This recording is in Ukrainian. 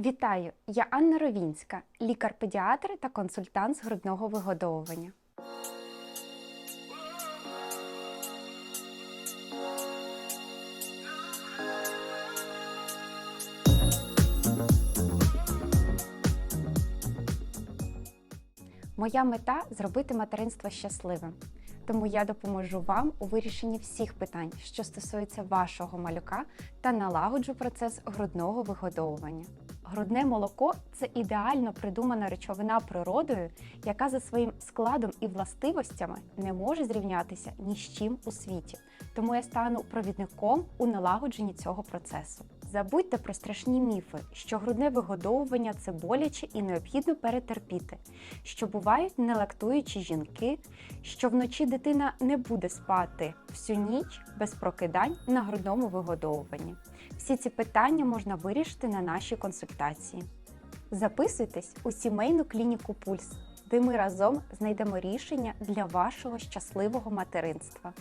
Вітаю! Я Анна Ровінська, лікар-педіатр та консультант з грудного вигодовування. Моя мета зробити материнство щасливим. Тому я допоможу вам у вирішенні всіх питань, що стосуються вашого малюка, та налагоджу процес грудного вигодовування. Грудне молоко це ідеально придумана речовина природою, яка за своїм складом і властивостями не може зрівнятися ні з чим у світі. Тому я стану провідником у налагодженні цього процесу. Забудьте про страшні міфи, що грудне вигодовування це боляче і необхідно перетерпіти, що бувають нелактуючі жінки, що вночі дитина не буде спати всю ніч без прокидань на грудному вигодовуванні. Всі ці питання можна вирішити на нашій консультації. Записуйтесь у сімейну клініку Пульс, де ми разом знайдемо рішення для вашого щасливого материнства.